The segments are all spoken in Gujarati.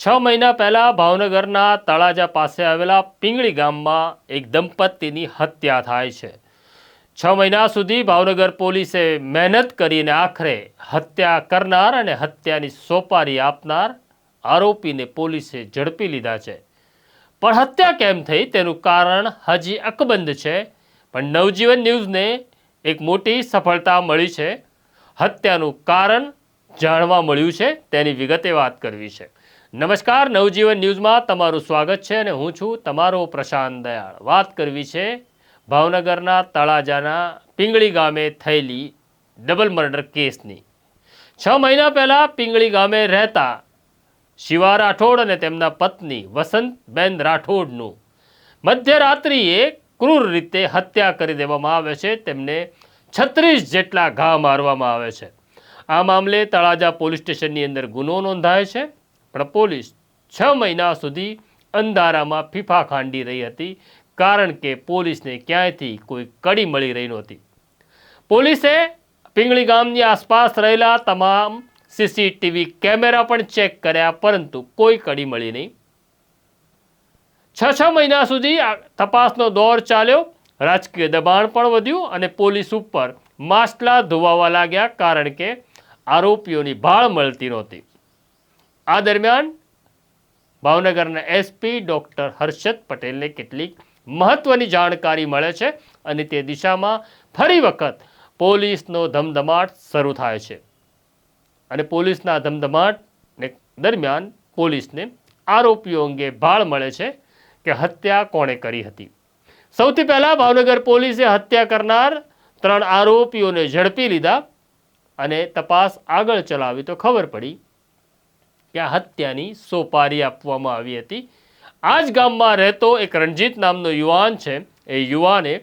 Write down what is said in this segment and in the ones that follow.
છ મહિના પહેલા ભાવનગરના તળાજા પાસે આવેલા પિંગળી ગામમાં એક દંપતીની હત્યા થાય છે. છ મહિના સુધી ભાવનગર પોલીસે મહેનત કરીને આખરે હત્યા કરનાર અને હત્યાની સોપારી આપનાર આરોપીને પોલીસે ઝડપી લીધા છે. પણ હત્યા કેમ થઈ તેનું કારણ હજી અકબંધ છે, પણ નવજીવન ન્યૂઝને એક મોટી સફળતા મળી છે. હત્યાનું કારણ જાણવા મળ્યું છે, તેની વિગતે વાત કરવી છે. નમસ્કાર, નવજીવન ન્યૂઝમાં તમારું સ્વાગત છે અને હું છું તમારો પ્રશાંત દયાળ. વાત કરવી છે ભાવનગરના તળાજાના પિંગળી ગામે થયેલી ડબલ મર્ડર કેસની. છ મહિના પહેલાં પિંગળી ગામે રહેતા શિવા રાઠોડ અને તેમના પત્ની વસંતબેન રાઠોડનું મધ્યરાત્રિએ ક્રૂર રીતે હત્યા કરી દેવામાં આવે છે. તેમને છત્રીસ જેટલા ઘા મારવામાં આવે છે. આ મામલે તળાજા પોલીસ સ્ટેશનની અંદર ગુનો નોંધાય છે. પણ પોલીસ છ મહિના સુધી અંધારામાં ફીફા ખાંડી રહી હતી, કારણ કે પોલીસને ક્યાંયથી કોઈ કડી મળી રહી નહોતી. પોલીસે પિંગળી ગામની આસપાસ રહેલા તમામ સીસીટીવી કેમેરા પણ ચેક કર્યા, પરંતુ કોઈ કડી મળી નહીં. છ છ મહિના સુધી તપાસનો દોર ચાલ્યો, રાજકીય દબાણ પણ વધ્યું અને પોલીસ ઉપર માસ્ટલા ધોવાવા લાગ્યા, કારણ કે આરોપીઓની ભાળ મળતી નહોતી. આ દરમિયાન ભાવનગરના એસપી ડૉક્ટર હર્ષદ પટેલને કેટલીક મહત્વની જાણકારી મળે છે અને તે દિશામાં ફરી વખત પોલીસનો ધમધમાટ શરૂ થાય છે. અને પોલીસના ધમધમાટ દરમિયાન પોલીસને આરોપીઓ અંગે ભાળ મળે છે કે હત્યા કોણે કરી હતી. સૌથી પહેલાં ભાવનગર પોલીસે હત્યા કરનાર ત્રણ આરોપીઓને ઝડપી લીધા અને તપાસ આગળ ચલાવી તો ખબર પડી કે આ હત્યાની સોપારી આપવામાં આવી હતી. આ જ ગામમાં રહેતો એક રણજીત નામનો યુવાન છે. એ યુવાને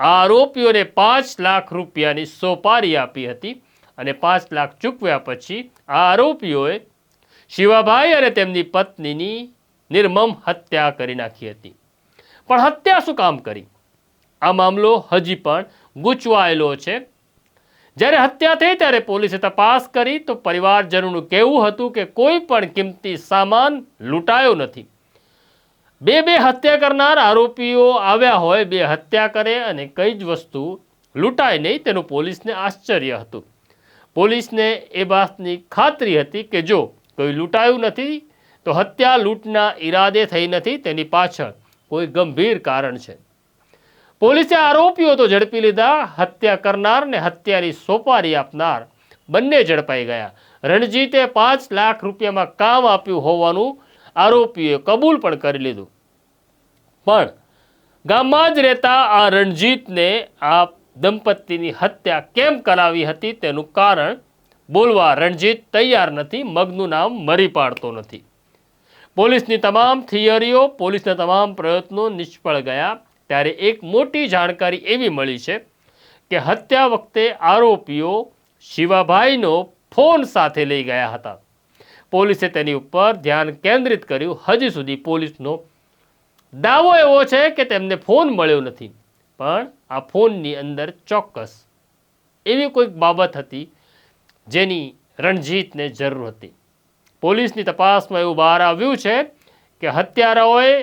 આ આરોપીઓને પાંચ લાખ રૂપિયાની સોપારી આપી હતી અને પાંચ લાખ ચૂકવ્યા પછી આ આરોપીઓએ શિવાભાઈ અને તેમની પત્નીની નિર્મમ હત્યા કરી નાખી હતી. પણ હત્યા શું કામ કરી? આ મામલો હજી પણ ગૂંચવાયેલો છે. જ્યારે હત્યા થઈ ત્યારે પોલીસે તપાસ કરી તો પરિવારજનોનું કહેવું હતું કે કોઈ પણ કિંમતી સામાન લૂંટાયો નથી. બે બે હત્યા કરનાર આરોપીઓ આવ્યા હોય, બે હત્યા કરે અને કઈ જ વસ્તુ લૂંટાય નહીં તેનું પોલીસને આશ્ચર્ય હતું. પોલીસને એ વાતની ખાતરી હતી કે જો કોઈ લૂંટાયું નથી, તો હત્યા લૂંટના ઈરાદે થઈ નથી તેની પાછળ કોઈ ગંભીર કારણ છે. પોલીસે આરોપીઓ તો ઝડપી લીધા. હત્યા કરનાર ને હત્યાની સોપારી આપનાર બંને ઝડપાઈ ગયા. રણજીતે પાંચ લાખ રૂપિયામાં કામ આપ્યું હોવાનું આરોપીએ કબૂલ પણ કરી લીધું. પણ ગામમાં જ રહેતા આ રણજીતને આ દંપતીની હત્યા કેમ કરાવી હતી તેનું કારણ બોલવા રણજીત તૈયાર નથી, મગનું નામ મરી પાડતો નથી. પોલીસની તમામ થિયરીઓ, પોલીસના તમામ પ્રયત્નો નિષ્ફળ ગયા. ત્યારે એક મોટી જાણકારી એવી મળી છે કે હત્યા વખતે આરોપીઓ શિવાભાઈનો ફોન સાથે લઈ ગયા હતા. પોલીસે તેની ઉપર ધ્યાન કેન્દ્રિત કર્યું. હજી સુધી પોલીસનો દાવો એવો છે કે તેમને ફોન મળ્યો નથી. પણ આ ફોનની અંદર ચોક્કસ એવી કોઈક બાબત હતી જેની રણજીતને જરૂર હતી. પોલીસની તપાસમાં એવું બહાર આવ્યું છે કે હત્યારાઓએ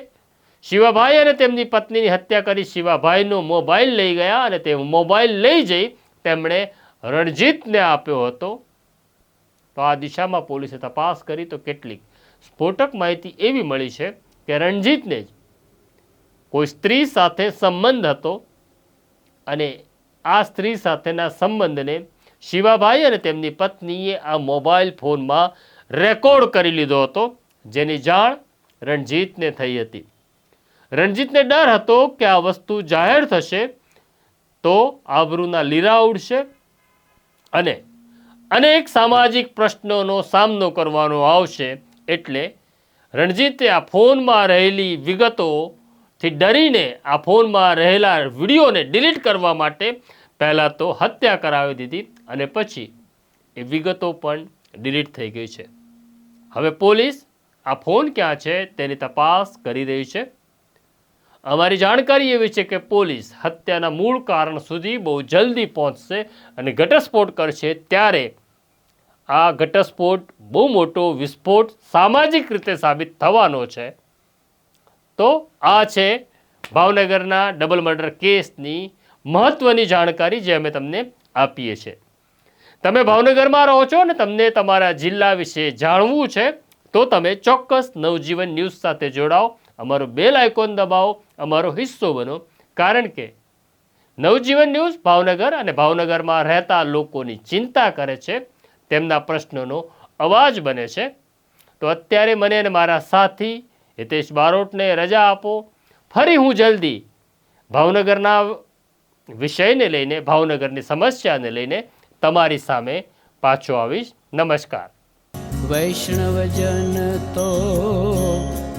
શિવાભાઈ અને તેમની પત્નીની હત્યા કરી શિવાભાઈનો મોબાઈલ લઈ ગયા અને તે મોબાઈલ લઈ જઈ તેમણે રણજીતને આપ્યો હતો. તો આ દિશામાં પોલીસે તપાસ કરી તો કેટલીક સ્ફોટક માહિતી એવી મળી છે કે રણજીતને જ કોઈ સ્ત્રી સાથે સંબંધ હતો અને આ સ્ત્રી સાથેના સંબંધને શિવાભાઈ અને તેમની પત્નીએ આ મોબાઈલ ફોનમાં રેકોર્ડ કરી લીધો હતો, જેની જાણ રણજીતને થઈ હતી. રણજીતને ડર હતો કે આ વસ્તુ જાહેર થશે તો આબરૂના લીરા ઉડશે અને અનેક સામાજિક પ્રશ્નોનો સામનો કરવાનો આવશે એટલે રણજીતે આ ફોનમાં રહેલી વિગતોથી ડરીને આ ફોનમાં રહેલા વિડીયોને ડિલીટ કરવા માટે પહેલાં તો હત્યા કરાવી દીધી અને પછી એ વિગતો પણ ડિલીટ થઈ ગઈ છે. હવે પોલીસ આ ફોન ક્યાં છે તેની તપાસ કરી રહી છે. અમારી જાણકારી એવી છે કે પોલીસ હત્યાના મૂળ કારણ સુધી બહુ જલ્દી પહોંચશે અને ઘટસ્ફોટ કરશે ત્યારે આ ઘટસ્ફોટ બહુ મોટો વિસ્ફોટ સામાજિક રીતે સાબિત થવાનો છે. તો આ છે ભાવનગરના ડબલ મર્ડર કેસની મહત્ત્વની જાણકારી જે અમે તમને આપીએ છીએ. તમે ભાવનગરમાં રહો છો અને તમને તમારા જિલ્લા વિશે જાણવું છે તો તમે ચોક્કસ નવજીવન ન્યૂઝ સાથે જોડાઓ. અમારો બેલ આઇકોન દબાવો, અમારો હિસ્સો બનો. કારણ કે નવજીવન ન્યૂઝ ભાવનગર અને ભાવનગરમાં રહેતા લોકોની ચિંતા કરે છે, તેમના પ્રશ્નોનો અવાજ બને છે. તો અત્યારે મને અને મારા સાથી હિતેશ બારોટને રજા આપો. ફરી હું જલ્દી ભાવનગરના વિષયને લઈને, ભાવનગરની સમસ્યાને લઈને તમારી સામે પાછો આવીશ. નમસ્કાર. વૈષ્ણવજન તો